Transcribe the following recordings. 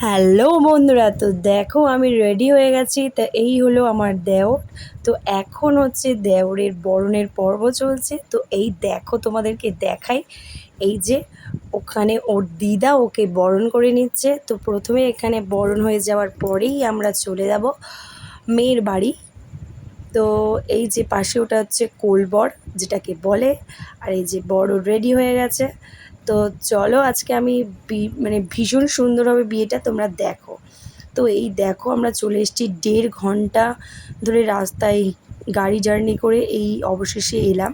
Hello বন্ধুরা, তো দেখো আমি রেডি হয়ে গেছি। তা এই হলো আমার দেওর। তো এখন হচ্ছে দেওরের বরণের পর্ব চলছে। তো এই দেখো তোমাদেরকে দেখাই। এই যে ওখানে ওর দিদা ওকে বরণ করে নিচ্ছে। তো প্রথমে এখানে বরণ হয়ে যাওয়ার পরেই আমরা চলে যাব মেয়ের বাড়ি। তো এই যে পাশে ওটা হচ্ছে কোলবর, যেটাকে বলে। আর এই যে বড় রেডি হয়ে গেছে। তো চলো আজকে আমি মানে ভীষণ সুন্দর হবে বিয়েটা তোমরা দেখো। তো এই দেখো আমরা চলে এসেছি দেড় ঘণ্টা ধরে রাস্তায় গাড়ি জার্নি করে এই অবশেষে এলাম।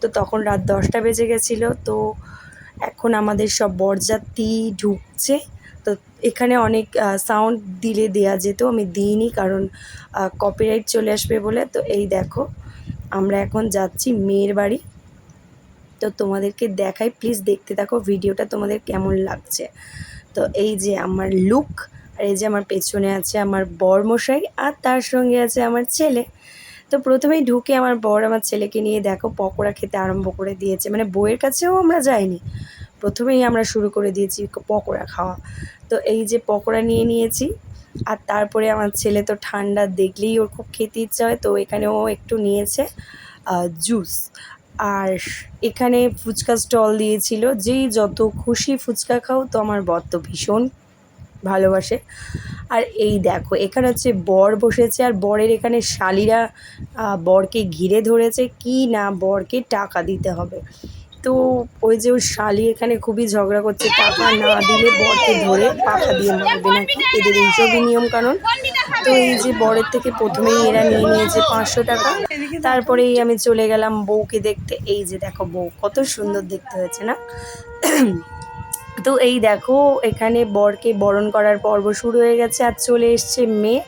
তো তখন রাত দশটা বেজে গেছিল, তো এখন আমাদের সব বরযাত্রী ঢুকছে। তো এখানে অনেক সাউন্ড দিলে দেয়া যেত, আমি দিইনি কারণ কপিরাইট চলে আসবে বলে। তো এই দেখো, আমরা এখন যাচ্ছি মেয়ের বাড়ি। তো তোমাদেরকে দেখাই প্লিজ দেখতে থাকো, ভিডিওটা তোমাদের কেমন লাগছে। তো এই যে আমার লুক আর এই যে আমার পেছনে আছে আমার বর মশাই আর তার সঙ্গে আছে আমার ছেলে। তো প্রথমেই ঢুকে আমার বর আমার ছেলেকে নিয়ে দেখো, পকোড়া খেতে আরম্ভ করে দিয়েছে। মানে বইয়ের কাছেও আমরা যাইনি। প্রথমেই আমরা শুরু করে দিয়েছি পকোড়া খাওয়া। তো এই যে পকোড়া নিয়ে নিয়েছি, আর তারপরে আমার ছেলে তো ঠান্ডা দেখলেই ওর খুব খেতে ইচ্ছা হয়, তো এখানেও একটু নিয়েছে জুস আর এখানে ফুচকা স্টল দিয়েছিল, যেই যত খুশি ফুচকা খাও তো আমার বর তো ভীষণ ভালোবাসে। আর এই দেখো, এখানে হচ্ছে বর বসেছে, আর বরের এখানে শালিরা বরকে ঘিরে ধরেছে, কি না বরকে টাকা দিতে হবে। তো ওই যে ওই শালি এখানে খুবই ঝগড়া করছে, টাকা না দিলে বরকে ধরে পাখা দিয়ে মারবে নাকি? এদের এইসবই নিয়ম কানুন তো এই যে বরের থেকে প্রথমেই এরা নিয়ে নিয়েছে পাঁচশো টাকা। তারপরেই আমি চলে গেলাম বউকে দেখতে। এই যে দেখো বউ, কত সুন্দর দেখতে হয়েছে না? তো এই দেখো, এখানে বরকে বরণ করার পর্ব শুরু হয়ে গেছে আর চলে এসছে মেয়ে।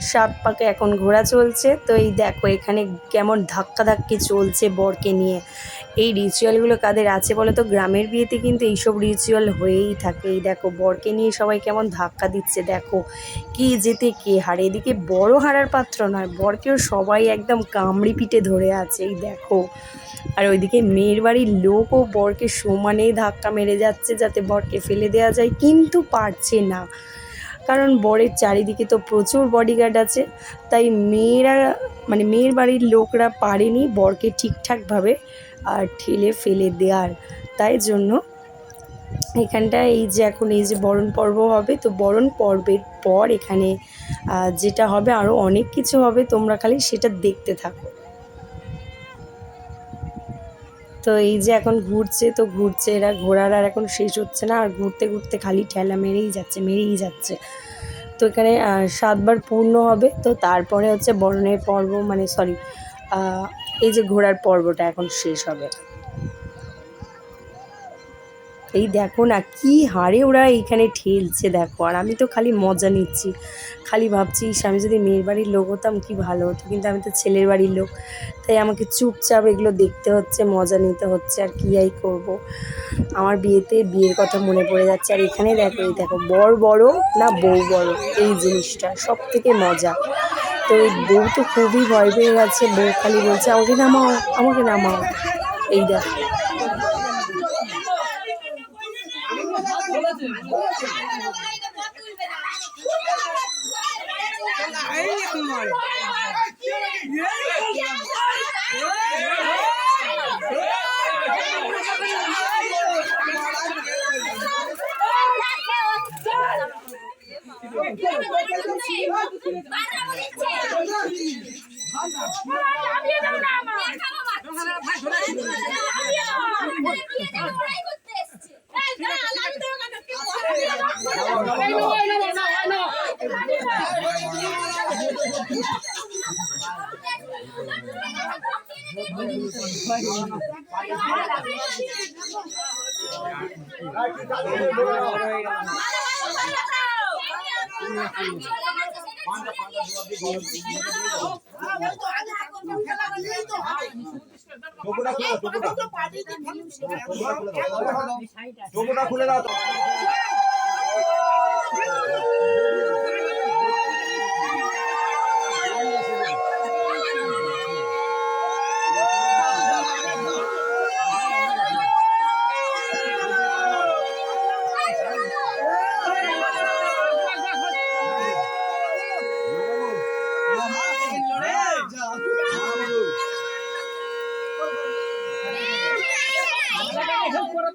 সাত পাকে এখন ঘোরা চলছে। তো এই দেখো, এখানে কেমন ধাক্কা ধাক্কি চলছে বরকে নিয়ে। এই রিচুয়ালগুলো কাদের আছে বলো তো গ্রামের বিয়েতে কিন্তু এইসব রিচুয়াল হয়েই থাকে। এই দেখো, বরকে নিয়ে সবাই কেমন ধাক্কা দিচ্ছে, দেখো। কে যেতে কে হারে? এদিকে বড় হারার পাত্র নয়, বরকেও সবাই একদম কামড়ি পিঠে ধরে আছে, এই দেখো। আর ওইদিকে মেয়ের বাড়ির লোকও বরকে সমানেই ধাক্কা মেরে যাচ্ছে যাতে বরকে ফেলে দেওয়া যায়, কিন্তু পারছে না। কারণ বরের চারিদিকে তো প্রচুর বডিগার্ড আছে, তাই মেয়েরা মানে মেয়ের বাড়ির লোকরা পারেনি বরকে ঠিকঠাকভাবে, আর ঠেলে ফেলে দেওয়ার তাই জন্য এখানটা এই যে এখন এই যে বরণ পর্ব হবে, তো বরণ পর্বের পর এখানে যেটা হবে আরও অনেক কিছু হবে, তোমরা খালি সেটা দেখতে থাকো। তো এই যে এখন ঘুরছে, তো ঘুরছে এরা, ঘোরার আর এখন শেষ হচ্ছে না। আর ঘুরতে ঘুরতে খালি ঠেলা মেরেই যাচ্ছে মেরেই যাচ্ছে। তো এখানে সাতবার পূর্ণ হবে। তো তারপরে হচ্ছে বরণের পর্ব মানে সরি এই যে ঘোরার পর্বটা এখন শেষ হবে। এই দেখো না, কি হারে ওরা এইখানে ঠেলছে, দেখো। আর আমি তো খালি মজা নিচ্ছি। খালি ভাবছি আমি যদি মেয়ের বাড়ির লোক হতাম, কি ভালো হতো। কিন্তু আমি তো ছেলের বাড়ির লোক। তাই আমাকে চুপচাপ এগুলো দেখতে হচ্ছে, মজা নিতে হচ্ছে, আর কী আই করব? আমার বিয়েতে বিয়ের কথা মনে পড়ে যাচ্ছে। আর এখানে দেখো, এই দেখো বর বড় না বউ বড়, এই জিনিসটা সব থেকে মজা। তো এই বউ তো খুবই ভয় পেয়ে গেছে, বউ খালি বলছে, আমাকে নামাও আমাকে নামাও। এই দেখো। টোপোটা খুলে দাও।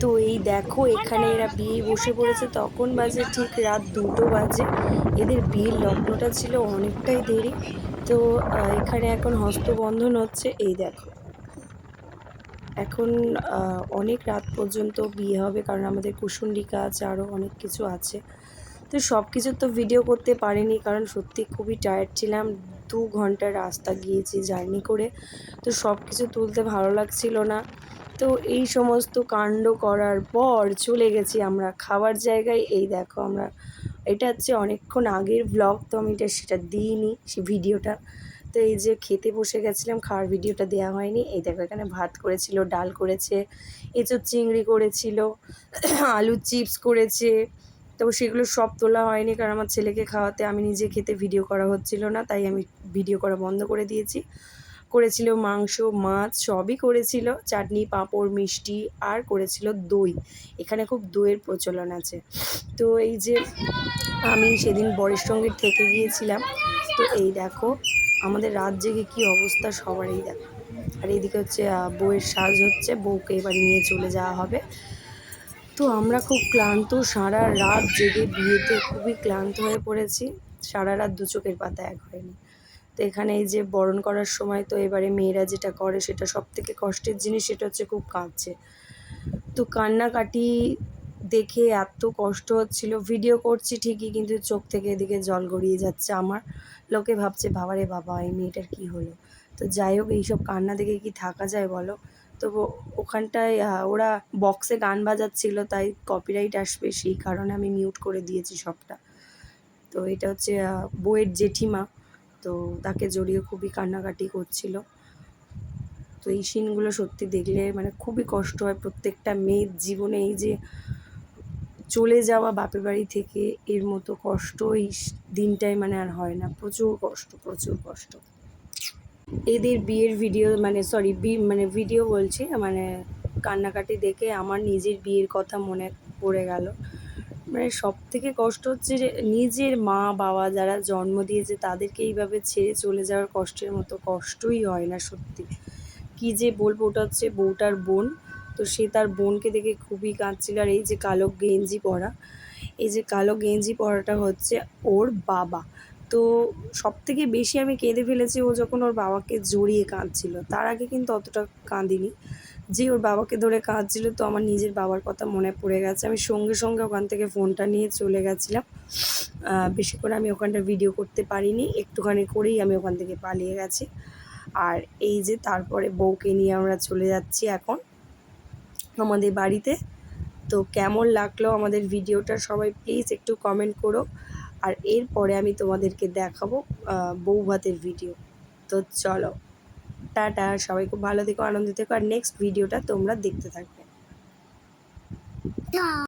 তো এই দেখো, এখানে এরা বিয়ে বসে পড়েছে। তখন বাজে ঠিক রাত দুটো বাজে। এদের বিয়ের লগ্নটা ছিল অনেকটাই দেরি। তো এখানে এখন হস্তবন্ধন হচ্ছে। এই দেখো। এখন অনেক রাত পর্যন্ত বিয়ে হবে, কারণ আমাদের কুসুন্ডিকা আছে আরও অনেক কিছু আছে। তো সব কিছু তো ভিডিও করতে পারিনি, কারণ সত্যি খুবই টায়ার্ড ছিলাম। দু ঘণ্টার রাস্তা গিয়েছি জার্নি করে। তো সব কিছু তুলতে ভালো লাগছিল না। তো এই সমস্ত কাণ্ড করার পর চলে গেছি আমরা খাবার জায়গায়। এই দেখো আমরা, এটা হচ্ছে অনেকক্ষণ আগের ব্লগ তো আমি এটা সেটা দিইনি সে ভিডিওটা। তো এই যে খেতে বসে গেছিলাম, খাওয়ার ভিডিওটা দেওয়া হয়নি। এই দেখো এখানে ভাত করেছিল, ডাল করেছে এঁচোর চিংড়ি করেছিল আলুর চিপস করেছে। তো সেগুলো সব তোলা হয়নি, কারণ আমার ছেলেকে খাওয়াতে। আমি নিজে খেতে ভিডিও করা হচ্ছিল না, তাই আমি ভিডিও করা বন্ধ করে দিয়েছি। করেছিল মাংস, মাছ সবই করেছিল। চাটনি, পাঁপড়, মিষ্টি আর করেছিল দই। এখানে খুব দইয়ের প্রচলন আছে। তো এই যে আমি সেদিন বরের সঙ্গে থেকে গিয়েছিলাম। তো এই দেখো, আমাদের রাত জেগে কী অবস্থা সবারই দেখো। আর এইদিকে হচ্ছে বউয়ের সাজ হচ্ছে, বউকে এবার নিয়ে চলে যাওয়া হবে। তো আমরা খুব ক্লান্ত, সারা রাত জেগে বিয়েতে খুবই ক্লান্ত হয়ে পড়েছি। সারা রাত দু চোখের পাতা এক হয়নি। তো এখানে এই যে বরণ করার সময় তো এবারে মেয়েরা যেটা করে সেটা সব থেকে কষ্টের জিনিস সেটা হচ্ছে খুব কাঁদছে। তো কান্নাকাটি দেখে এত কষ্ট হচ্ছিল। ভিডিও করছি ঠিকই কিন্তু চোখ থেকে এদিকে জল গড়িয়ে যাচ্ছে আমার। লোকে ভাবছে বাবারে বাবা এই মেয়েটার কী হলো? তো যাই হোক এইসব কান্না দেখে কি থাকা যায় বলো? তো ওখানটায় ওরা বক্সে গান বাজাচ্ছিল তাই কপিরাইট আসবে সেই কারণে আমি মিউট করে দিয়েছি সবটা। তো এটা হচ্ছে আহ, বউয়ের জেঠিমা। তো তাকে জড়িয়ে খুবই কান্নাকাটি করছিল। তো এই সিনগুলো সত্যি দেখলে মানে খুবই কষ্ট হয় প্রত্যেকটা মেয়ের জীবনে। এই যে চলে যাওয়া বাপের বাড়ি থেকে এর মতো কষ্ট এই দিনটাই মানে আর হয় না। প্রচুর কষ্ট প্রচুর কষ্ট। এদের বিয়ের ভিডিও মানে সরি বি মানে ভিডিও বলছি মানে কান্নাকাটি দেখে আমার নিজের বিয়ের কথা মনে পড়ে গেল। মানে সব থেকে কষ্ট হচ্ছে যে নিজের মা বাবা যারা জন্ম দিয়েছে তাদেরকে এইভাবে ছেড়ে চলে যাওয়ার কষ্টের মতো কষ্টই হয় না সত্যি। কী যে বলব ওটা হচ্ছে বউটার বোন, তো সে তার বোনকে দেখে খুবই কাঁদছিল। আর এই যে কালো গেঞ্জি পরা, এই যে কালো গেঞ্জি পরাটা হচ্ছে ওর বাবা। তো সব থেকে বেশি আমি কেঁদে ফেলেছি ও যখন ওর বাবাকে জড়িয়ে কাঁদছিল। তার আগে কিন্তু অতটা কাঁদিনি। যে ওর বাবাকে ধরে কাঁদছিল তো আমার নিজের বাবার কথা মনে পড়ে গেছে। আমি সঙ্গে সঙ্গে ওখান থেকে ফোনটা নিয়ে চলে গেছিলাম। বেশি করে আমি ওখানটা ভিডিও করতে পারিনি। একটুখানি করেই আমি ওখান থেকে পালিয়ে গেছি। আর এই যে তারপরে বউকে নিয়ে আমরা চলে যাচ্ছি এখন আমাদের বাড়িতে। তো কেমন লাগল আমাদের ভিডিওটা সবাই প্লিজ একটু কমেন্ট করো। আর এরপরে আমি তোমাদেরকে দেখাবো বউ ভাতের ভিডিও তো চলো। টাটা, সবাই খুব ভালো থেকো আনন্দ থেকো, আর নেক্সট ভিডিওটা তোমরা দেখতে থাকবে।